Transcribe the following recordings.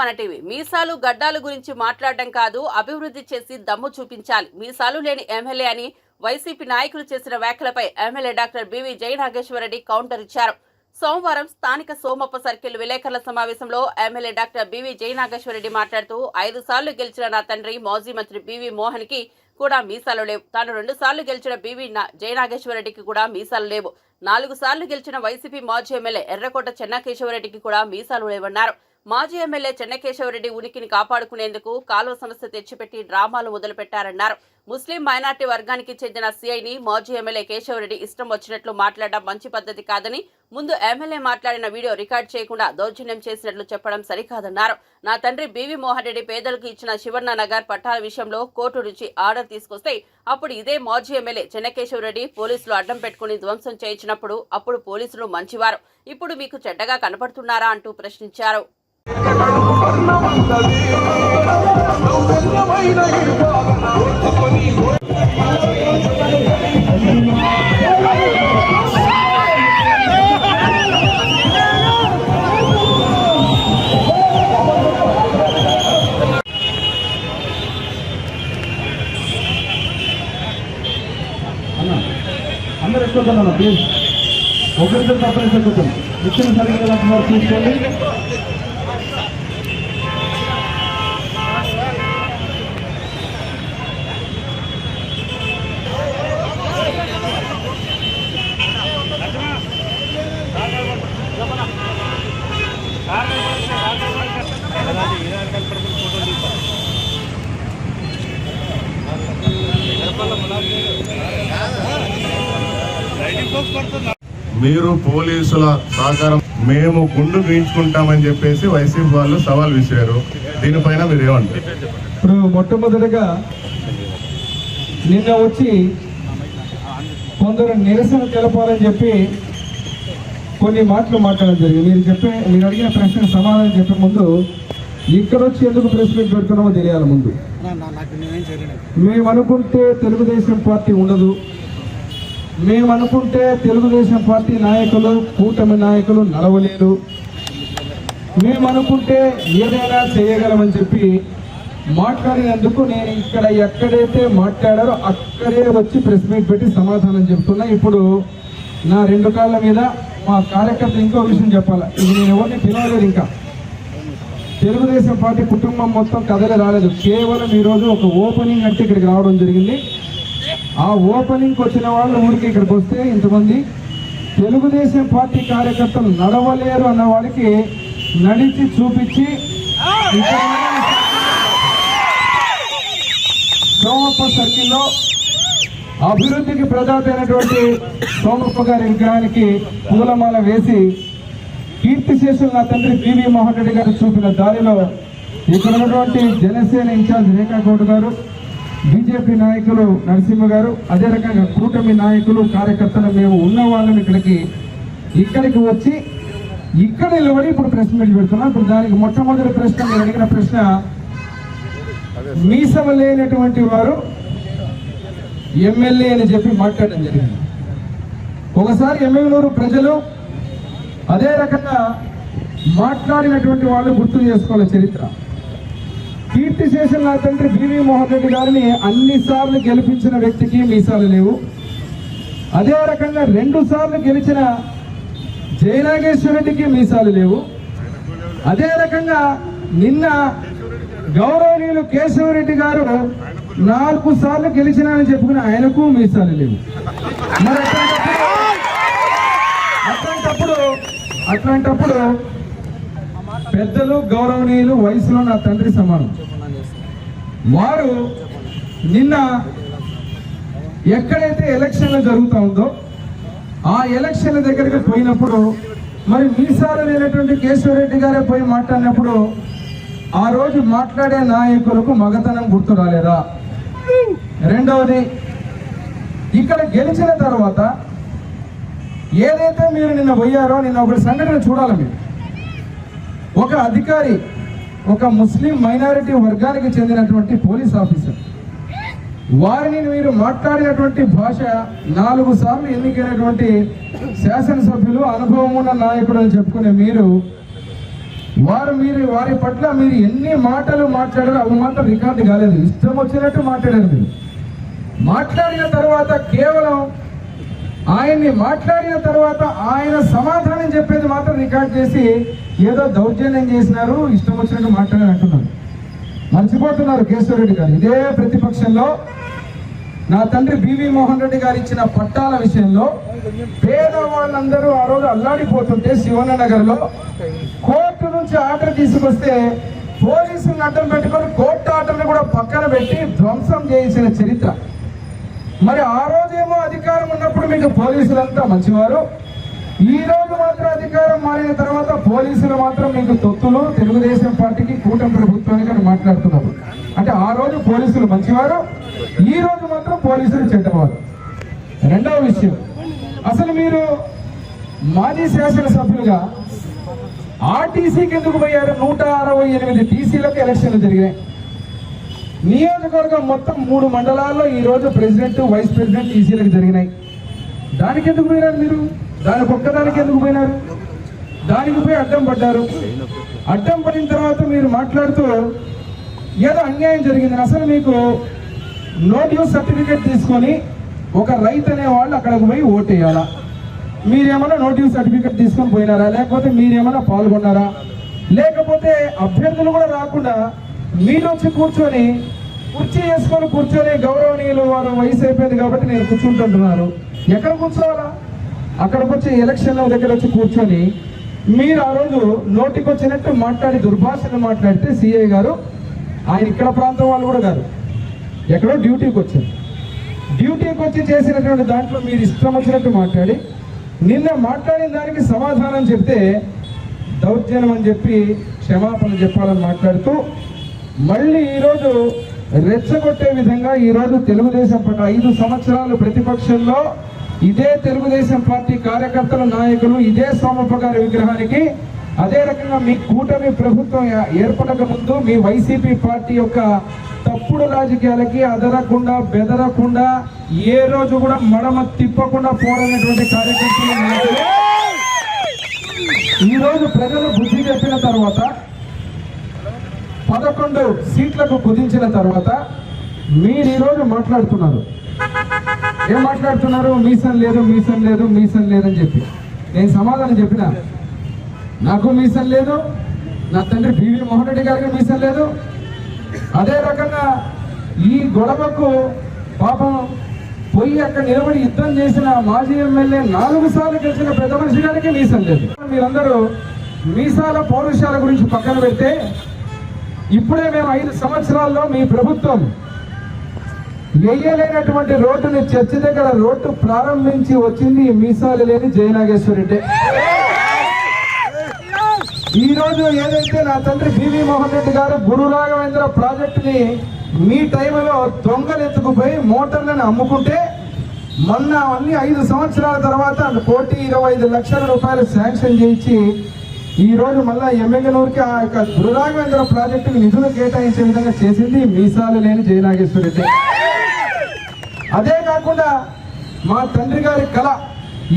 మన టీవీ. మీసాలు గడ్డాలు గురించి మాట్లాడడం కాదు అభివృద్ధి చేసి దమ్ము చూపించాలి. మీసాలు లేని ఎమ్మెల్యే అని వైసీపీ నాయకులు చేసిన వ్యాఖ్యలపై MLA doctor B V Jayanageswarareddy counter ఇచ్చారు. సోమవారం స్థానిక సోమప్ప సర్కిల్ విలేకరుల సమావేశంలో ఎమ్మెల్యే డాక్టర్ బివి జయనాగేశ్వరరెడ్డి మాట్లాడుతూ ఐదు సార్లు గెలిచిన నా తండ్రి మాజీ మంత్రి బివి మోహన్కి కూడా మీసాలు లేవు. తాను రెండు సార్లు గెలిచిన బివి జయనాగేశ్వరరెడ్డికి కూడా మీసాలు లేవు. నాలుగు సార్లు గెలిచిన వైసీపీ మాజీ ఎమ్మెల్యే ఎర్రకోట చెన్నకేశవరెడ్డికి కూడా మీసాలు లేవన్నారు. మాజీ ఎమ్మెల్యే చెన్నకేశవరెడ్డి ఉనికిని కాపాడుకునేందుకు కాలువ సమస్య తెచ్చిపెట్టి డ్రామాలు మొదలుపెట్టారన్నారు. ముస్లిం మైనార్టీ వర్గానికి చెందిన సీఐని మాజీ ఎమ్మెల్యే కేశవరెడ్డి ఇష్టం వచ్చినట్లు మాట్లాడడం మంచి పద్ధతి కాదని ముందు ఎమ్మెల్యే మాట్లాడిన వీడియో రికార్డ్ చేయకుండా దౌర్జన్యం చేసినట్లు చెప్పడం సరికాదన్నారు. నా తండ్రి బీవీ మోహన్ రెడ్డి పేదలకు ఇచ్చిన శివర్ణ నగర్ పట్టాల విషయంలో కోర్టు నుంచి ఆర్డర్ తీసుకొస్తే అప్పుడు ఇదే మాజీ ఎమ్మెల్యే చెన్నకేశవరెడ్డి పోలీసులు అడ్డం పెట్టుకుని ధ్వంసం చేయించినప్పుడు అప్పుడు పోలీసులు మంచివారు. ఇప్పుడు మీకు చెడ్డగా కనపడుతున్నారా అంటూ ప్రశ్నించారు. అందరు ఎక్కువ అన్న ప్లీజ్. ఒకరిద్దరు తప్పని ఎక్కుతాం ఇచ్చిన సరిగ్గా చూసుకోండి. మీరు పోలీసుల సహకారం మేము గుండు గీయించుకుంటామని చెప్పేసి వైసీపీ వాళ్ళు సవాల్ విసిరారు. దీనిపైన మీరు ఏమంటారు? ఇప్పుడు మొట్టమొదటిగా నిన్న వచ్చి కొందరు నిరసన తెలపాలని చెప్పి కొన్ని మాటలు మాట్లాడడం జరిగింది. మీరు చెప్పే మీరు అడిగిన ప్రశ్నకు సమాధానం చెప్పే ముందు ఇక్కడ వచ్చి ఎందుకు ప్రెస్ మీట్ పెడుతున్నామో తెలియాలి ముందు. మేము అనుకుంటే తెలుగుదేశం పార్టీ ఉండదు. మేము అనుకుంటే తెలుగుదేశం పార్టీ నాయకులు కూటమి నాయకులు నడవలేరు మేము అనుకుంటే ఏదైనా చేయగలమని చెప్పి మాట్లాడినందుకు నేను ఇక్కడ ఎక్కడైతే మాట్లాడారో అక్కడే వచ్చి ప్రెస్ మీట్ పెట్టి సమాధానం చెప్తున్నా. ఇప్పుడు నా రెండు కాళ్ళ మీద మా కార్యకర్త ఇంకో విషయం చెప్పాలి? ఇది నేను ఎవరిని పిలవలేదు ఇంకా. తెలుగుదేశం పార్టీ కుటుంబం మొత్తం కథలే రాలేదు కేవలం ఈరోజు ఒక ఓపెనింగ్ అంటే ఇక్కడికి రావడం జరిగింది. ఆ ఓపెనింగ్కి వచ్చిన వాళ్ళు ఊరికి ఇక్కడికి వస్తే ఇంతమంది తెలుగుదేశం పార్టీ కార్యకర్తలు నడవలేరు అన్న వాళ్ళకి నడిచి చూపించి సోమప్ప సర్కిల్లో అభివృద్ధికి ప్రదాత అయినటువంటి సోమప్ప గారి విగ్రహానికి పూలమాల వేసి కీర్తిశేషులు నా తండ్రి పివి మోహన్ రెడ్డి గారు చూపిన దారిలో ఇక్కడ ఉన్నటువంటి జనసేన ఇన్ఛార్జ్ రేఖా గౌడ్ గారు బీజేపీ నాయకులు నరసింహ గారు అదే రకంగా కూటమి నాయకులు కార్యకర్తలు మేము ఉన్న వాళ్ళం ఇక్కడికి ఇక్కడికి వచ్చి ఇక్కడ నిలబడి ఇప్పుడు ప్రశ్న మీట్ పెడుతున్నాం ఇప్పుడు దానికి మొట్టమొదటి ప్రశ్న మీరు అడిగిన ప్రశ్న మీసవ లేనటువంటి వారు ఎమ్మెల్యే అని చెప్పి మాట్లాడడం జరిగింది. ఒకసారి ఎమ్మెల్యూరు ప్రజలు అదే రకంగా మాట్లాడినటువంటి వాళ్ళు గుర్తు చేసుకోవాలి చరిత్ర. కీర్తి చేసిన నా తండ్రి బివి మోహన్ రెడ్డి గారిని అన్ని సార్లు గెలిపించిన వ్యక్తికి మీసాలు లేవు. అదే రకంగా రెండు సార్లు గెలిచిన జయనాగేశ్వరరెడ్డికి మీసాలు లేవు. అదే రకంగా నిన్న గౌరవనీయులు కేశవరెడ్డి గారు నాలుగు సార్లు గెలిచినానని చెప్పుకుని ఆయనకు మీసాలు లేవు. మరి అట్లాంటప్పుడు అట్లాంటప్పుడు పెద్దలు గౌరవనీయులు వయసులో నా తండ్రి సమానం. వారు నిన్న ఎక్కడైతే ఎలక్షన్లు జరుగుతూ ఉందో ఆ ఎలక్షన్ల దగ్గరికి పోయినప్పుడు మరి మీసాలు లేనటువంటి కేశవరెడ్డి గారే పోయి మాట్లాడినప్పుడు ఆ రోజు మాట్లాడే నాయకులకు మగతనం గుర్తు రాలేదా? రెండవది ఇక్కడ గెలిచిన తర్వాత ఏదైతే మీరు నిన్న పోయారో నిన్న ఒక సంఘటన చూడాలి మీరు. ఒక అధికారి ఒక ముస్లిం మైనారిటీ వర్గానికి చెందినటువంటి పోలీస్ ఆఫీసర్. వారిని మీరు మాట్లాడినటువంటి భాష నాలుగు సార్లు ఎన్నికైనటువంటి శాసనసభ్యులు అనుభవం ఉన్న నాయకుడు అని చెప్పుకునే మీరు వారు మీరు వారి పట్ల మీరు ఎన్ని మాటలు మాట్లాడారు అవి మాత్రం రికార్డు కాలేదు. ఇష్టం వచ్చినట్టు మాట్లాడారు మీరు. మాట్లాడిన తర్వాత కేవలం ఆయన్ని మాట్లాడిన తర్వాత ఆయన సమాధానం చెప్పేది మాత్రం రికార్డ్ చేసి ఏదో దౌర్జన్యం చేసినారు ఇష్టం వచ్చినట్టు మాట్లాడారు అంటున్నారు. మర్చిపోతున్నారు కేశవరెడ్డి గారు. ఇదే ప్రతిపక్షంలో నా తండ్రి బివి మోహన్ రెడ్డి గారు ఇచ్చిన పట్టాల విషయంలో పేదవాళ్ళందరూ ఆ రోజు అల్లాడిపోతుంటే శివన నగర్లో కోర్టు నుంచి ఆర్డర్ తీసుకొస్తే పోలీసులను అడ్డం పెట్టుకొని కోర్టు ఆర్డర్ని కూడా పక్కన పెట్టి ధ్వంసం చేయించిన చరిత్ర. మరి ఆ రోజేమో అధికారం ఉన్నప్పుడు మీకు పోలీసులంతా మంచివారు. ఈ రోజు మాత్రం అధికారం మారిన తర్వాత పోలీసులు మాత్రం మీకు తొత్తులు. తెలుగుదేశం పార్టీకి కూటమి ప్రభుత్వానికి అని మాట్లాడుతున్నారు. అంటే ఆ రోజు పోలీసులు మంచివారు ఈ రోజు మాత్రం పోలీసులు చెడ్డవారు. రెండవ విషయం అసలు మీరు మాజీ శాసనసభ్యులుగా ఆర్టీసీకి ఎందుకు పోయారు? నూట అరవై ఎనిమిది టీసీలకు ఎలక్షన్లు జరిగాయి నియోజకవర్గం మొత్తం మూడు మండలాల్లో ఈరోజు ప్రెసిడెంట్ వైస్ ప్రెసిడెంట్ ఈసీలకు జరిగినాయి. దానికి ఎందుకు పోయినారు మీరు? దానికి ఒక్కదానికి ఎందుకు పోయినారు? దానికి పోయి అడ్డం పడ్డారు. అడ్డం పడిన తర్వాత మీరు మాట్లాడుతూ ఏదో అన్యాయం జరిగింది అసలు మీకు నో సర్టిఫికేట్ తీసుకొని ఒక రైతు అనే వాళ్ళు అక్కడికి పోయి ఓటేయాలా మీరేమన్నా నో డ్యూస్ సర్టిఫికేట్ తీసుకొని పోయినారా? లేకపోతే మీరేమన్నా పాల్గొన్నారా? లేకపోతే అభ్యర్థులు కూడా రాకుండా మీరు వచ్చి కూర్చొని కుర్చీ వేసుకొని కూర్చొని గౌరవనీయులు వారు వయసు అయిపోయింది కాబట్టి నేను కూర్చుంటుంటున్నారు ఎక్కడ కూర్చోవాలా? అక్కడికి వచ్చి ఎలక్షన్ దగ్గర వచ్చి కూర్చొని మీరు ఆ రోజు నోటికి వచ్చినట్టు మాట్లాడి దుర్భాషను మాట్లాడితే సిఐ గారు ఆయన ఇక్కడ ప్రాంతం వాళ్ళు కూడా కాదు ఎక్కడో డ్యూటీకి వచ్చారు. డ్యూటీకి వచ్చి చేసినటువంటి దాంట్లో మీరు ఇష్టం వచ్చినట్టు మాట్లాడి నిన్న మాట్లాడిన దానికి సమాధానం చెప్తే దౌర్జన్యం అని చెప్పి క్షమాపణ చెప్పాలని మాట్లాడుతూ మళ్ళీ ఈరోజు రెచ్చగొట్టే విధంగా ఈరోజు తెలుగుదేశం పార్టీ ఐదు సంవత్సరాలు ప్రతిపక్షంలో ఇదే తెలుగుదేశం పార్టీ కార్యకర్తల నాయకులు ఇదే సోమప్ప గారి విగ్రహానికి అదే రకంగా మీ కూటమి ప్రభుత్వం ఏ- ఏర్పడక ముందు మీ వైసీపీ పార్టీ యొక్క తప్పుడు రాజకీయాలకి అదరకుండా బెదరకుండా ఏ రోజు కూడా మడమ తిప్పకుండా పోరనటువంటి కార్యకర్తలు ఈరోజు ప్రజలు బుద్ధి చెప్పిన తర్వాత పదకొండు సీట్లకు కుదించిన తర్వాత మీరు ఈరోజు మాట్లాడుతున్నారు. ఏం మాట్లాడుతున్నారు? మీసం లేదు మీసం లేదు మీసం లేదని చెప్పి. నేను సమాధానం చెప్పిన. నాకు మీసం లేదు నా తండ్రి బివి మోహన్ రెడ్డి గారికి మీసం లేదు. అదే రకంగా ఈ గొడవకు పాపం పోయి అక్కడ నిలబడి యుద్ధం చేసిన మాజీ ఎమ్మెల్యే నాలుగు సార్లు గెలిచిన పెద్ద మనిషి గారికి మీసం లేదు. మీరందరూ మీసాల పౌరుషాల గురించి పక్కన పెడితే ఇప్పుడే మేము ఐదు సంవత్సరాల్లో మీ ప్రభుత్వం వేయలేనటువంటి రోడ్డుని చర్చి దగ్గర రోడ్డు ప్రారంభించి వచ్చింది మీసాలు లేని జయనాగేశ్వరెడ్డి ఈ రోజు ఏదైతే నా తండ్రి బివి మోహన్ రెడ్డి గారు గురు రాఘవేంద్ర ప్రాజెక్టుని మీ టైంలో దొంగలెత్తుకుపోయి మోటార్లను అమ్ముకుంటే మొన్న అన్ని ఐదు సంవత్సరాల తర్వాత కోటి ఇరవై ఐదు లక్షల రూపాయలు శాంక్షన్ చేయించి ఈ రోజు మళ్ళా ఎమ్మెల్యేనూరికి ఆ యొక్క గురు రాఘవేంద్ర నిధులు కేటాయించే విధంగా చేసింది మీసాలు లేని జయనాగేశ్వరెడ్డి అదే కాకుండా మా తండ్రి గారి కళ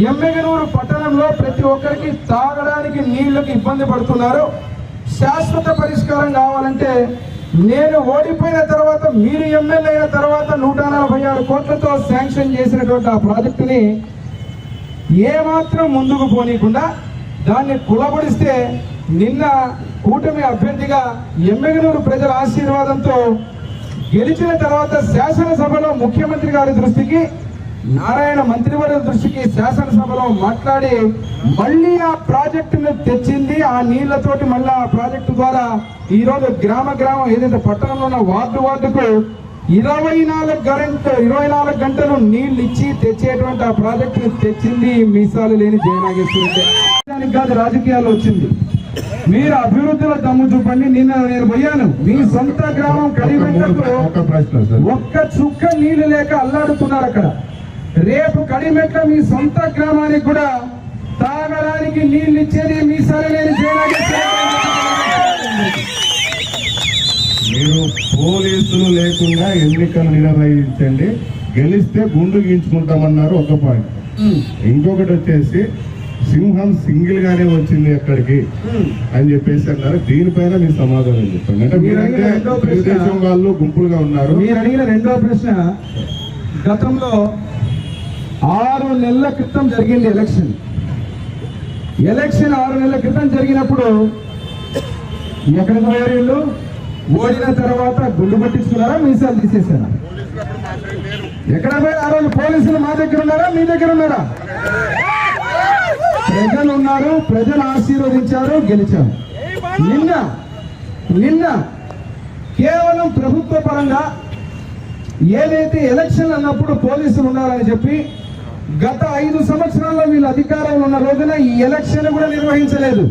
ఎమ్మెగనూరు పట్టణంలో ప్రతి ఒక్కరికి తాగడానికి నీళ్ళకు ఇబ్బంది పడుతున్నారు. శాశ్వత పరిష్కారం కావాలంటే నేను ఓడిపోయిన తర్వాత మీరు ఎమ్మెల్యే అయిన తర్వాత నూట నలభై ఆరు కోట్లతో శాంక్షన్ చేసినటువంటి ఆ ప్రాజెక్టుని ఏమాత్రం ముందుకు పోనీయకుండా దాన్ని కులబడిస్తే నిన్న కూటమి అభ్యర్థిగా ఎమ్మెగనూరు ప్రజల ఆశీర్వాదంతో గెలిచిన తర్వాత శాసనసభలో ముఖ్యమంత్రి గారి దృష్టికి నారాయణ మంత్రివర్గ దృష్టికి శాసనసభలో మాట్లాడి మళ్ళీ ఆ ప్రాజెక్టును తెచ్చింది ఆ నీళ్ళతోటి మళ్ళీ ఆ ప్రాజెక్టు ద్వారా ఈ రోజు గ్రామ గ్రామం ఏదైతే పట్టణంలో ఉన్న వార్డు వార్డుకు ఇరవై నాలుగు గంట ఇరవై నాలుగు గంటలు నీళ్ళు ఇచ్చి తెచ్చేటువంటి ఆ ప్రాజెక్టును తెచ్చింది మీసాలు లేని జయనాగేశ్వరి దానికి కాదు రాజకీయాలు వచ్చింది. మీరు అభివృద్ధిలో దమ్ము చూపండి నిన్న నేను పోయాను. మీ సొంత గ్రామం కడిమెట్లకు సార్ ఒక్క చుక్క నీళ్ళు లేక అల్లాడుతున్నారు అక్కడ. రేపు కడిమెట్ల మీ సొంత గ్రామానికి కూడా తాగడానికి నీళ్ళు ఇచ్చేది మీ సరైన మీరు పోలీసులు లేకుండా ఎన్నికలు నిర్వహించండి. గెలిస్తే గుండు గీంచుకుంటామన్నారు ఒక పాయింట్. ఇంకొకటి వచ్చేసి సింహం సింగిల్ గానే వచ్చింది అక్కడికి అని చెప్పేసి అన్నారు. దీనిపైన మీ సమాధానం చెప్పండి. అంటే మీరంటే తెలుగుదేశం వాళ్ళు గుంపులుగా ఉన్నారు. మీరు అడిగిన రెండో ప్రశ్న గతంలో ఆరు నెలల క్రితం జరిగింది ఎలక్షన్. ఎలక్షన్ ఆరు నెలల క్రితం జరిగినప్పుడు ఎక్కడికి పోయారు? వీళ్ళు ఓడిన తర్వాత గుండు పట్టించుకున్నారా మీసాలు తీసేశారా? ఎక్కడ పోయి ఆ రోజు పోలీసులు మా దగ్గర ఉన్నారా? మీ దగ్గర ఉన్నారా? ప్రజలు ఉన్నారు ప్రజలు ఆశీర్వదించారు గెలిచారు. నిన్న నిన్న కేవలం ప్రభుత్వ పరంగా ఏదైతే ఎలక్షన్ అన్నప్పుడు పోలీసులు ఉన్నారని చెప్పి గత ఐదు సంవత్సరాల్లో వీళ్ళు అధికారంలో ఉన్న రోజున ఈ ఎలక్షన్ కూడా నిర్వహించలేదు.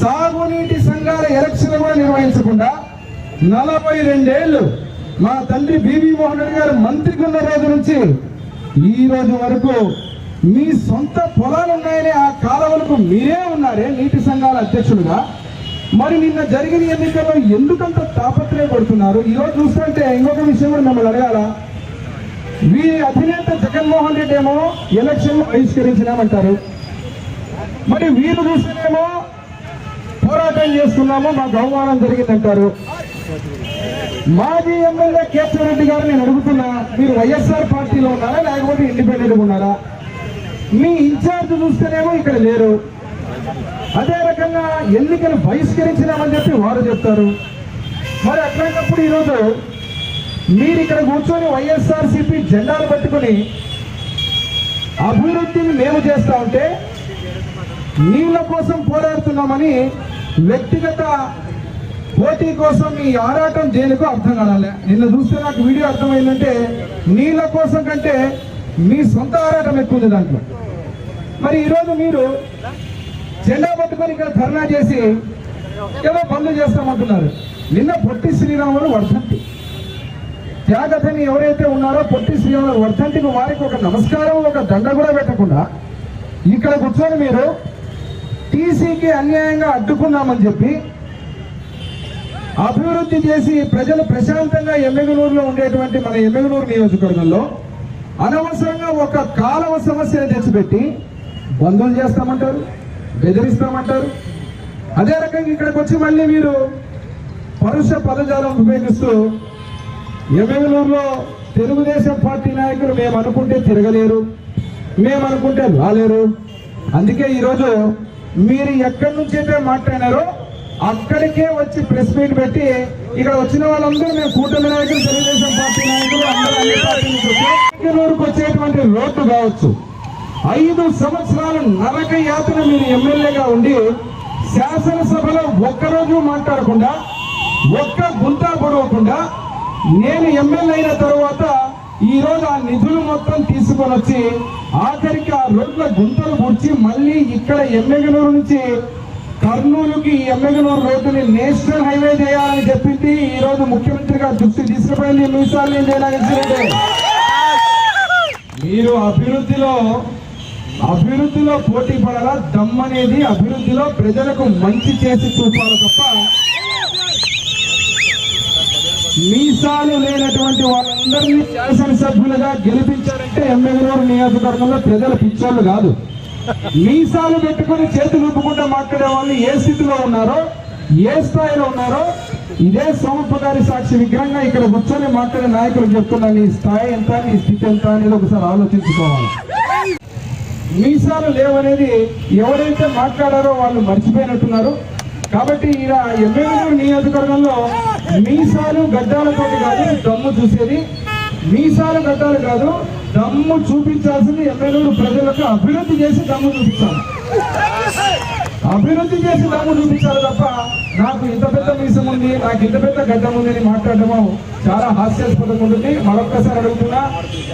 సాగునీటి సంఘాల ఎలక్షన్ కూడా నిర్వహించకుండా నలభై రెండేళ్ళు మా తండ్రి బీబీ మోహన్ రెడ్డి గారు మంత్రికున్న రోజు నుంచి ఈ రోజు వరకు మీ సొంత పొలాలు ఉన్నాయని ఆ కాలవలకు మీరే ఉన్నారే నీటి సంఘాల అధ్యక్షులుగా. మరి నిన్న జరిగిన ఎన్నికల్లో ఎందుకంత తాపత్రయపడుతున్నారు? ఈ రోజు చూస్తుంటే ఇంకొక విషయం కూడా మిమ్మల్ని అడగాల? మీ అధినేత జగన్మోహన్ రెడ్డి ఏమో ఎలక్షన్ బహిష్కరించినామంటారు. మరి వీరు చూస్తేనేమో పోరాటం చేస్తున్నాము మాకు అవమానం జరిగిందంటారు. మాజీ ఎమ్మెల్యే కేశవ రెడ్డి గారు నేను అడుగుతున్నా మీరు వైఎస్ఆర్ పార్టీలో ఉన్నారా లేకపోతే ఇండిపెండెంట్ ఉన్నారా? మీ ఇన్ఛార్జ్ చూస్తేనేమో ఇక్కడ లేరు. అదే రకంగా ఎన్నికలు బహిష్కరించినామని చెప్పి వారు చెప్తారు. మరి అట్లాంటప్పుడు ఈరోజు మీరు ఇక్కడ కూర్చొని వైఎస్ఆర్సీపీ జెండాలు పట్టుకొని అభివృద్ధిని మేము చేస్తా ఉంటే నీళ్ళ కోసం పోరాడుతున్నామని వ్యక్తిగత పోటీ కోసం ఈ ఆరాటం దేనికో అర్థం కాలే. నిన్న చూస్తే నాకు వీడియో అర్థమైందంటే నీళ్ళ కోసం కంటే మీ సొంత ఆరాటం ఎక్కువ ఉంది దాంట్లో. మరి ఈరోజు మీరు జెండా పట్టుకొని ఇక్కడ ధర్నా చేసి ఏదో పనులు చేస్తామంటున్నారు. నిన్న పొట్టి శ్రీరాములు వర్ధంతి. త్యాగతని ఎవరైతే ఉన్నారో పొట్టి శ్రీరాములు వర్ధంతికి వారికి ఒక నమస్కారం ఒక దండ కూడా పెట్టకుండా ఇక్కడ కూర్చొని మీరు టీసీకి అన్యాయంగా అడ్డుకున్నామని చెప్పి అభివృద్ధి చేసి ప్రజలు ప్రశాంతంగా ఎమ్మెగనూరులో ఉండేటువంటి మన ఎమ్మెగనూరు నియోజకవర్గంలో అనవసరంగా ఒక కాలవ సమస్యను తెచ్చిపెట్టి బంధువులు చేస్తామంటారు బెదిరిస్తామంటారు. అదే రకంగా ఇక్కడికి వచ్చి మళ్ళీ మీరు పరుష పదజాలం ఉపయోగిస్తూ ఎమ్మెగనూరులో తెలుగుదేశం పార్టీ నాయకులు మేము అనుకుంటే తిరగలేరు మేము అనుకుంటే రాలేరు. అందుకే ఈరోజు మీరు ఎక్కడి నుంచి అయితే మాట్లాడారో అక్కడికే వచ్చి ప్రెస్ మీట్ పెట్టి ఇక్కడ వచ్చిన వాళ్ళందరూ మేము కూటమి నాయకులు తెలుగుదేశం పార్టీ నాయకులు అందరూ అన్ని వచ్చేటువంటి రోడ్డు కావచ్చు. ఐదు సంవత్సరాలు నరక యాత్ర మీరు ఎమ్మెల్యేగా ఉండి శాసనసభలో ఒక్కరోజు మాట్లాడకుండా ఒక్క గుంత పొడవకుండా నేను ఎమ్మెల్యే అయిన తర్వాత ఈరోజు ఆ నిధులు మొత్తం తీసుకొని వచ్చి ఆఖరికి ఆ రోడ్ల గుంతలు పూడ్చి మళ్ళీ ఇక్కడ ఎమ్మెగనూరు నుంచి కర్నూలుకి ఈ ఎమ్మెగనూరు రోడ్డుని నేషనల్ హైవే చేయాలని చెప్పింది. ఈ రోజు ముఖ్యమంత్రిగా దృష్టి తీసుకుపోయింది మీసాలు చేయడానికి మీరు అభివృద్ధిలో అభివృద్ధిలో పోటీ పడాలా? దమ్మనేది అభివృద్ధిలో ప్రజలకు మంచి చేసి చూపాలి తప్ప మీసాలు లేనటువంటి వాళ్ళందరినీ శాసనసభ్యులుగా గెలిపించారంటే ఎమ్మెల్యేలు నియోజకవర్గంలో ప్రజల పిచ్చోళ్ళు కాదు. మీసాలు పెట్టుకుని చేతులు ఊపుకుంటూ మాట్లాడే వాళ్ళు ఏ స్థితిలో ఉన్నారో ఏ స్థాయిలో ఉన్నారో ఇదే సోమప్ప గారి సాక్షి విగ్రహంగా ఇక్కడ కూర్చొని మాట్లాడే నాయకులు చెప్తున్నా నీ స్థాయి ఎంత నీ స్థితి ఎంత అనేది ఒకసారి ఆలోచించుకోవాలి. మీసాలు లేవనేది ఎవరైతే మాట్లాడారో వాళ్ళు మర్చిపోయినట్టున్నారు. కాబట్టి ఇలా ఎమ్మెల్యేలు నియోజకవర్గంలో మీసాలు గడ్డాలతో కాదు దమ్ము చూసేది. మీసాలు గడ్డాలు కాదు దమ్ము చూపించాల్సింది ఎమ్మెల్యేలు ప్రజలకు అభివృద్ధి చేసి దమ్ము చూపించాలి. అభివృద్ధి చేసి దమ్ము చూపించాలి తప్ప నాకు ఇంత పెద్ద మీసం ఉంది నాకు ఇంత పెద్ద గడ్డం ఉంది అని మాట్లాడటం చాలా హాస్యాస్పదంగా ఉంటుంది. మరొక్కసారి అడుగుతున్నా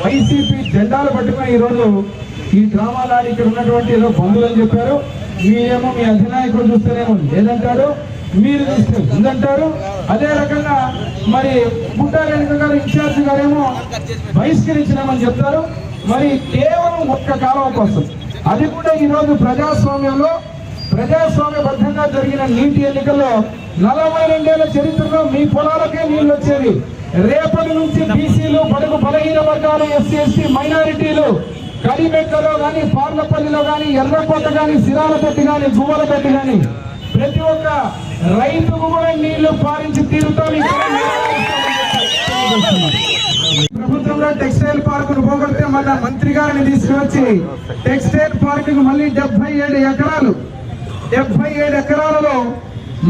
వైసీపీ జెండాలు పట్టుకుని ఈ రోజు ఈ డ్రామాలు ఆడి ఇక్కడ ఉన్నటువంటి ఏదో బంధువులు అని చెప్పారు. మీరేమో మీ అధినాయకుడు చూస్తేనేమో లేదంటాడు. మీరు ఉందంటారు అదే రకంగా మరి పుట్టారేణుక గారు ఇన్ఛార్జ్ గారేమో బహిష్కరించినామని చెప్తారు. మరి కేవలం ఒక్క కాలం కోసం. అది కూడా ఈ రోజు ప్రజాస్వామ్యంలో ప్రజాస్వామ్యబద్ధంగా జరిగిన నీటి ఎన్నికల్లో నలభై రెండేళ్ళ చరిత్రలో మీ పొలాలకే నీళ్ళు వచ్చేది రేపటి నుంచి బీసీలు పడుకు బలహీన వర్గాలు ఎస్సీ ఎస్టీ మైనారిటీలు కడిమెట్లలో కానీ పార్లపల్లిలో కానీ ఎర్రకోట కానీ సిరాలపెట్టి కానీ గువ్వలపెట్టి కానీ ప్రతి ఒక్క రైతుకు కూడా నీళ్ళు పారించి తీరుతాం ప్రభుత్వంలో టెక్స్టైల్ పార్క్ను పోగొడితే మళ్ళా మంత్రి గారిని తీసుకువచ్చి టెక్స్టైల్ పార్క్కు మళ్ళీ డెబ్బై ఏడు ఎకరాలు డెబ్బై ఏడు ఎకరాలలో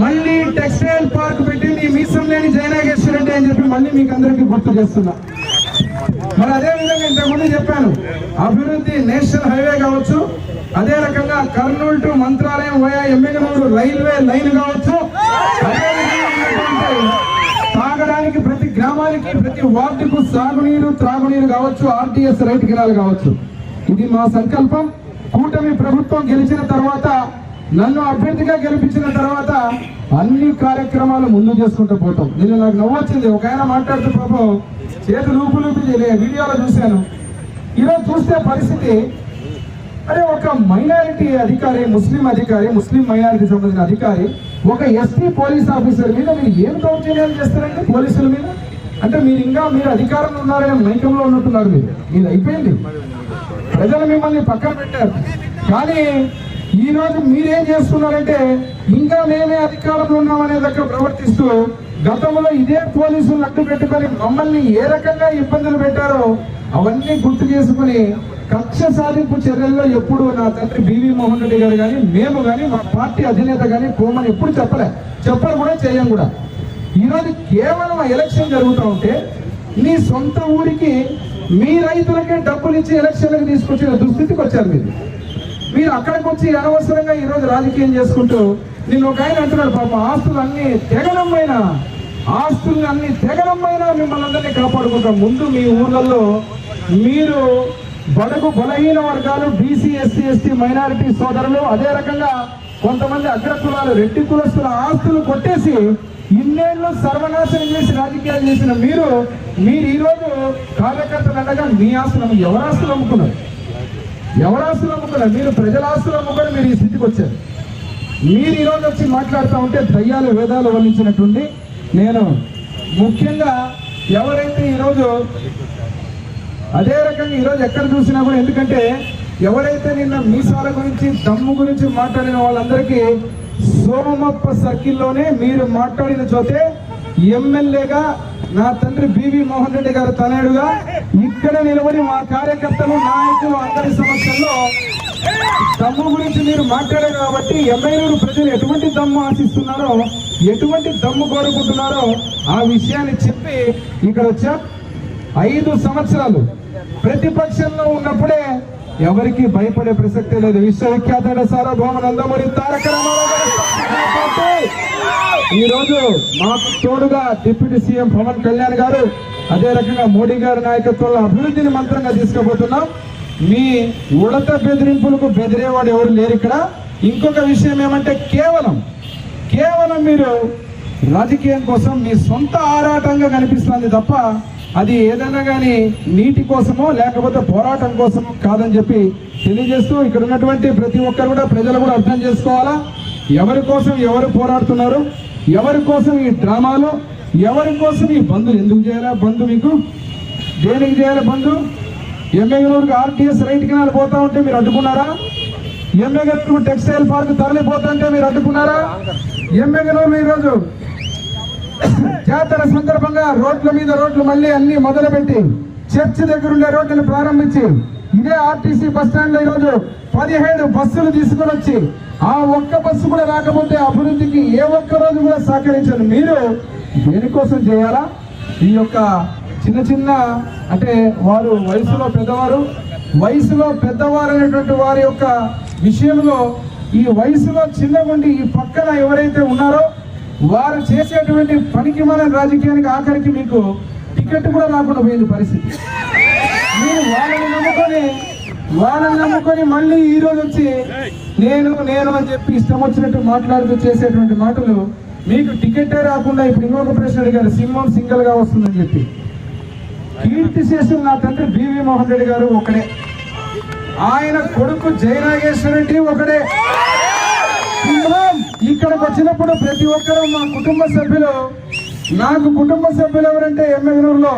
మళ్ళీ టెక్స్టైల్ పార్క్ పెట్టింది మీసం లేని జయనాగేశ్వర రెడ్డి అని చెప్పి మళ్ళీ మీకు అందరికీ గుర్తు చేస్తున్నా. మరి అదే విధంగా ఇంతకుముందు చెప్పాను అభివృద్ధి నేషనల్ హైవే కావచ్చు అదే రకంగా Kurnool to Mantralayam via Yemmiganur railway line కావచ్చు. అదే తాగడానికి ప్రతి గ్రామానికి ప్రతి వార్డుకు సాగునీరు త్రాగునీరు కావచ్చు ఆర్టీఎస్ రైతు గిరాలు కావచ్చు. ఇది మా సంకల్పం. కూటమి ప్రభుత్వం గెలిచిన తర్వాత నన్ను అభ్యర్థిగా గెలిపించిన తర్వాత అన్ని కార్యక్రమాలు ముందు చేసుకుంటూ పోతాం. నేను నాకు నవ్వొచ్చింది ఒక ఆయన మాట్లాడుతూ పాపం చేతి ఊపు లూపి వీడియోలో చూశాను. ఈరోజు చూస్తే పరిస్థితి అరే ఒక మైనారిటీ అధికారి ముస్లిం అధికారి ముస్లిం మైనారిటీ సంబంధించిన అధికారి ఒక ఎస్టీ పోలీస్ ఆఫీసర్ మీద మీరు ఏం దౌర్జన్యాలు చేస్తారండి పోలీసుల మీద? అంటే మీరు ఇంకా మీరు అధికారంలో ఉన్నారనే మైకంలో ఉన్నట్టున్నారు మీరు. మీరు అయిపోయింది. ప్రజలు మిమ్మల్ని పక్కన పెట్టారు. కానీ ఈ రోజు మీరేం చేస్తున్నారంటే ఇంకా మేమే అధికారంలో ఉన్నామనే దగ్గర ప్రవర్తిస్తూ గతంలో ఇదే పోలీసులు అడ్డు పెట్టుకొని మమ్మల్ని ఏ రకంగా ఇబ్బందులు పెట్టారో అవన్నీ గుర్తు చేసుకుని కక్ష సాధింపు చర్యల్లో ఎప్పుడు నా తండ్రి బీవీ మోహన్ రెడ్డి గారు కానీ మేము కానీ మా పార్టీ అధినేత కానీ కోమని ఎప్పుడు చెప్పలే. చెప్పడం కూడా చేయం కూడా. ఈరోజు కేవలం ఎలక్షన్ జరుగుతూ ఉంటే మీ సొంత ఊరికి మీ రైతులకే డబ్బులు ఇచ్చి ఎలక్షన్లకు తీసుకొచ్చిన దుస్థితికి వచ్చారు మీరు. మీరు అక్కడికి వచ్చి అనవసరంగా ఈరోజు రాజకీయం చేసుకుంటూ నేను ఒక ఆయన అంటున్నాడు పాప. ఆస్తులు అన్ని తెగనమ్మైన ఆస్తుల్ని అన్ని పైన మిమ్మల్ని అందరినీ కాపాడుకుంటాం. ముందు మీ ఊర్లలో మీరు బడుగు బలహీన వర్గాలు బీసీ ఎస్సీ ఎస్టీ మైనారిటీ సోదరులు అదే రకంగా కొంతమంది అగ్ర కులాలు రెడ్డి కులస్తుల ఆస్తులు కొట్టేసి ఇన్నేళ్ళు సర్వనాశనం చేసి రాజకీయాలు చేసిన మీరు మీరు ఈ రోజు కార్యకర్తలు అనగా మీ ఆస్తులు ఎవరు ఆస్తులు అమ్ముకున్నారు? ఎవరు ఆస్తులు అమ్ముకున్నారు మీరు ప్రజల ఆస్తులు అమ్ముకొని మీరు ఈ స్థితికి వచ్చారు. మీరు ఈరోజు వచ్చి మాట్లాడుతూ ఉంటే దయ్యాలు వేదాలు వర్ణించినట్టుండి నేను ముఖ్యంగా ఎవరైతే ఈరోజు అదే రకంగా ఈరోజు ఎక్కడ చూసినా కూడా ఎందుకంటే ఎవరైతే నిన్న మీసాల గురించి దమ్ము గురించి మాట్లాడిన వాళ్ళందరికీ సోమప్ప సర్కిల్లోనే మీరు మాట్లాడిన చోతే ఎమ్మెల్యేగా నా తండ్రి బివి మోహన్ రెడ్డి గారు తనయుడుగా ఇక్కడ నిలబడి మా కార్యకర్తలు నాయకులు అందరి సమస్యల్లో దమ్ము గురించి మీరు మాట్లాడారు కాబట్టి ఎమ్మెల్యేలు ప్రజలు ఎటువంటి దమ్ము ఆశిస్తున్నారో ఎటువంటి దమ్ము కోరుకుంటున్నారో ఆ విషయాన్ని చెప్పి ఇక్కడ వచ్చా. ఐదు సంవత్సరాలు ప్రతిపక్షంలో ఉన్నప్పుడే ఎవరికి భయపడే ప్రసక్తే లేదు. విశ్వవిఖ్యాత సార్వభౌమ నందమూరి తారక రామారావు ఈ రోజు మాకు తోడుగా డిప్యూటీ సీఎం పవన్ కళ్యాణ్ గారు అదే రకంగా మోడీ గారి నాయకత్వంలో అభివృద్ధిని మంత్రంగా తీసుకుపోతున్నాం. మీ ఉడత బెదిరింపులకు బెదిరేవాడు ఎవరు లేరు ఇక్కడ. ఇంకొక విషయం ఏమంటే కేవలం కేవలం మీరు రాజకీయం కోసం మీ సొంత ఆరాటంగా కనిపిస్తుంది తప్ప అది ఏదైనా కానీ నీటి కోసమో లేకపోతే పోరాటం కోసమో కాదని చెప్పి తెలియజేస్తూ ఇక్కడ ఉన్నటువంటి ప్రతి ఒక్కరు కూడా ప్రజలు కూడా అర్థం చేసుకోవాలా? ఎవరి కోసం ఎవరు పోరాడుతున్నారు? ఎవరి కోసం ఈ డ్రామాలు? ఎవరి కోసం ఈ బంధులు ఎందుకు చేయాలా? బంధు మీకు దేనికి చేయాలి బంధు ఎమ్మెగనూరుకి ఆర్టీఎస్ రైట్ కినాలు పోతా ఉంటే మీరు అడ్డుకున్నారా? ఎమ్మెగనూరు టెక్స్టైల్ పార్క్ తరలిపోతుంటే మీరు అడ్డుకున్నారా? ఎమ్మెగనూరు ఈరోజు జాతర సందర్భంగా రోడ్ల మీద రోడ్లు మళ్ళీ అన్ని మొదలుపెట్టి చర్చ్ దగ్గర ఉండే రోడ్లను ప్రారంభించి ఇదే ఆర్టీసీ బస్లో ఈరోజు పదిహేడు బస్సులు తీసుకుని వచ్చి ఆ ఒక్క బస్సు కూడా రాకపోతే అభివృద్ధికి ఏ ఒక్క రోజు కూడా సహకరించను. మీరు దేనికోసం చేయాలా? ఈ యొక్క చిన్న చిన్న అంటే వారు వయసులో పెద్దవారు వయసులో పెద్దవారు అనేటువంటి వారి యొక్క విషయంలో ఈ వయసులో చిన్నగుండి ఈ పక్కన ఎవరైతే ఉన్నారో వారు చేసేటువంటి పనికి మన రాజకీయానికి ఆఖరికి మీకు టికెట్ కూడా రాకుండా పోయింది పరిస్థితి. మీరు వాళ్ళని నమ్ముకొని వాళ్ళని నమ్ముకొని మళ్ళీ ఈరోజు వచ్చి నేను నేను అని చెప్పి ఇష్టం వచ్చినట్టు మాట్లాడుతూ చేసేటువంటి మాటలు మీకు టికెటే రాకుండా ఇప్పుడు ఇంకొక ప్రశ్న అడిగారు. సింహం సింగిల్గా వస్తుందని చెప్పి. కీర్తి చేసిన నా తండ్రి బివి మోహన్ రెడ్డి గారు ఒకడే. ఆయన కొడుకు జయనాగేశ్వర రెడ్డి ఒకడే. సింహం ఇక్కడికి వచ్చినప్పుడు ప్రతి ఒక్కరూ మా కుటుంబ సభ్యులు నాకు కుటుంబ సభ్యులు ఎవరంటే ఎమ్మెగనూరులో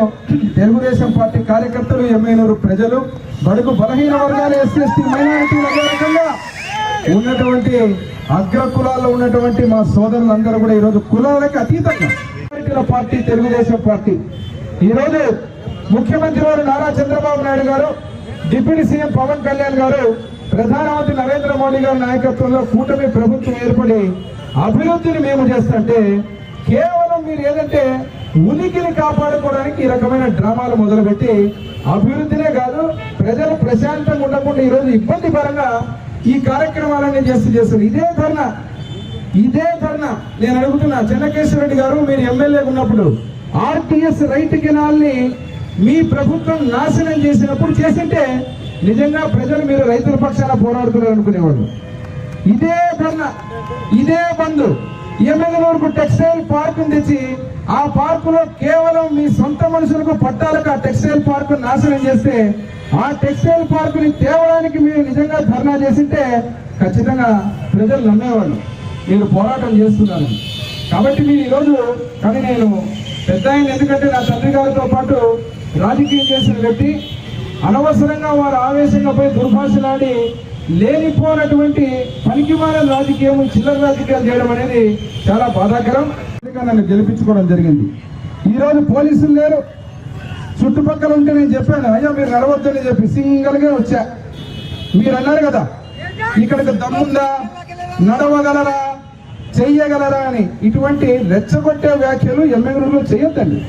తెలుగుదేశం పార్టీ కార్యకర్తలు ఎమ్మెగనూరు ప్రజలు బడుగు బలహీన వర్గాలు ఎస్సీ ఎస్టీ మైనారిటీలు ఉన్నటువంటి అగ్ర కులాల్లో ఉన్నటువంటి మా సోదరులందరూ కూడా ఈరోజు కులాలకు అతీతంగా. Party Telugu Desam party. ఈరోజు ముఖ్యమంత్రి వారు నారా చంద్రబాబు నాయుడు గారు డిప్యూటీ సీఎం పవన్ కళ్యాణ్ గారు ప్రధానమంత్రి నరేంద్ర మోడీ గారి నాయకత్వంలో కూటమి ప్రభుత్వం ఏర్పడి అభివృద్ధిని మేము చేస్తుంటే కేవలం మీరు ఏదంటే ఉనికిని కాపాడుకోవడానికి ఈ రకమైన డ్రామాలు మొదలుపెట్టి అభివృద్ధినే కాదు ప్రజలు ప్రశాంతంగా ఉండకుండా ఈరోజు ఇబ్బంది పరంగా ఈ కార్యక్రమాలన్నీ చేస్తూ చేస్తారు ఇదే ధర్నా. ఇదే ధర్నా. నేను అడుగుతున్నా చెన్నకేశ్వర రెడ్డి గారు మీరు ఎమ్మెల్యే ఉన్నప్పుడు ఆర్టీఎస్ రైతు కెనాల్ని మీ ప్రభుత్వం నాశనం చేసినప్పుడు చేసింటే నిజంగా ప్రజలు మీరు రైతుల పక్షాన పోరాడుతున్నారు అనుకునేవాళ్ళు. ఇదే ధర్నా. ఇదే బంధు ఎమ్మెల్యేలకు టెక్స్టైల్ పార్క్ తెచ్చి ఆ పార్కులో కేవలం మీ సొంత మనుషులకు పట్టాలకు ఆ టెక్స్టైల్ పార్క్ నాశనం చేస్తే ఆ టెక్స్టైల్ పార్కుని తేవడానికి మీరు నిజంగా ధర్నా చేసింటే ఖచ్చితంగా ప్రజలు నమ్మేవాళ్ళు. మీరు పోరాటం చేస్తున్నారు. కాబట్టి మీరు ఈరోజు కానీ నేను పెద్ద ఆయన ఎందుకంటే నా తండ్రి గారితో పాటు రాజకీయం చేసిన వ్యక్తి. అనవసరంగా వారు ఆవేశంగా పోయి దుర్భాషలాడి లేనిపోనటువంటి పనికిమాల రాజకీయం చిల్లర రాజకీయాలు చేయడం అనేది చాలా బాధాకరం. నన్ను గెలిపించుకోవడం జరిగింది. ఈ రోజు పోలీసులు లేరు. చుట్టుపక్కల ఉంటే నేను చెప్పాను అయ్యో మీరు నడవద్దని చెప్పి సింగల్గా వచ్చా. మీరు అన్నారు కదా ఇక్కడికి దమ్ముందా? నడవగలరా? చెయ్యగలరా? అని. ఇటువంటి రెచ్చగొట్టే వ్యాఖ్యలు ఎమ్మెల్యేలు చేయొద్దండి.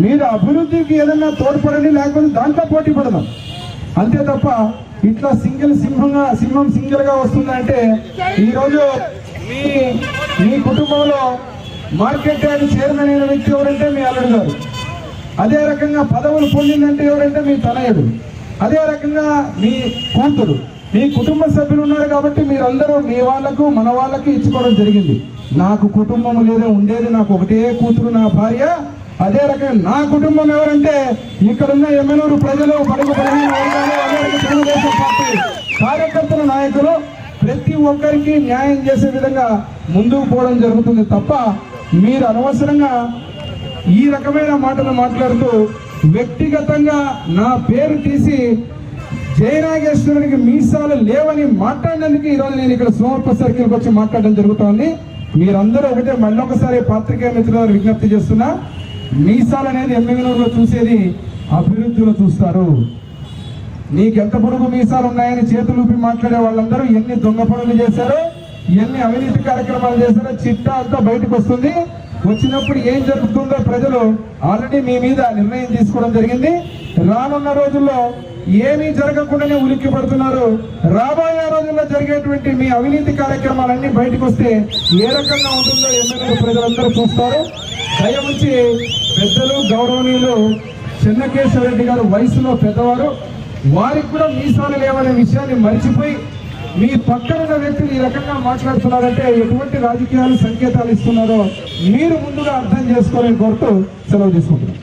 మీరు అభివృద్ధికి ఏదన్నా తోడ్పడండి లేకపోతే దాంట్లో పోటీ పడదాం. అంతే తప్ప ఇట్లా సింగిల్ సింహంగా సింహం సింగిల్గా వస్తుందంటే ఈరోజు మీ మీ కుటుంబంలో మార్కెట్ యార్డ్ చైర్మన్ అయిన వ్యక్తి ఎవరంటే మీ అల్లుడు గారు. అదే రకంగా పదవులు పొందిందంటే ఎవరంటే మీ తనయుడు. అదే రకంగా మీ కూతురు. మీ కుటుంబ సభ్యులు ఉన్నారు కాబట్టి మీరందరూ మీ వాళ్ళకు మన వాళ్ళకి ఇచ్చుకోవడం జరిగింది. నాకు కుటుంబం లేదా ఉండేది నాకు ఒకటే కూతురు నా భార్య అదే రకంగా నా కుటుంబం ఎవరంటే ఇక్కడున్న ఎమ్మెల్యేలు ప్రజలు పడుగు తెలుగుదేశం పార్టీ కార్యకర్తల నాయకులు ప్రతి ఒక్కరికి న్యాయం చేసే విధంగా ముందుకు పోవడం జరుగుతుంది తప్ప మీరు అనవసరంగా ఈ రకమైన మాటలు మాట్లాడుతూ వ్యక్తిగతంగా నా పేరు తీసి జయనాగేశ్వరునికి మీసాలు లేవని మాట్లాడినందుకు ఈరోజు నేను ఇక్కడ సోమర్ప సర్కిల్కి వచ్చి మాట్లాడడం జరుగుతోంది. మీరందరూ ఒకటే మళ్ళొకసారి పాత్రికేయ మిత్రులను విజ్ఞప్తి చేస్తున్నా మీసాలు అనేది ఎమ్మెల్యేలో చూసేది అభివృద్ధిలో చూస్తారు. నీకెంత పొడుగు మీసాలు ఉన్నాయని చేతులూపి మాట్లాడే వాళ్ళందరూ ఎన్ని దొంగ పనులు చేశారో ఎన్ని అవినీతి కార్యక్రమాలు చేశారో చిట్టా అంతా బయటకు వస్తుంది. వచ్చినప్పుడు ఏం జరుగుతుందో ప్రజలు ఆల్రెడీ మీ మీద నిర్ణయం తీసుకోవడం జరిగింది. రానున్న రోజుల్లో ఏమీ జరగకుండానే ఉలిక్కి పడుతున్నారు రాబోయే రోజుల్లో జరిగేటువంటి మీ అవినీతి కార్యక్రమాలన్నీ బయటకు వస్తే ఏ రకంగా ఉంటుందో ఎమ్మెల్యే ప్రజలందరూ చూస్తారు. దయ పెద్దలు గౌరవనీయులు చెన్నకేశ్వర రెడ్డి గారు వయసులో పెద్దవారు వారికి కూడా మీసాలు లేవనే విషయాన్ని మర్చిపోయి మీ పక్కన ఉన్న వ్యక్తులు ఈ రకంగా మాట్లాడుతున్నారంటే ఎటువంటి రాజకీయాలు సంకేతాలు ఇస్తున్నారో మీరు ముందుగా అర్థం చేసుకోవాలని కోరుతూ సెలవు తీసుకుంటున్నాను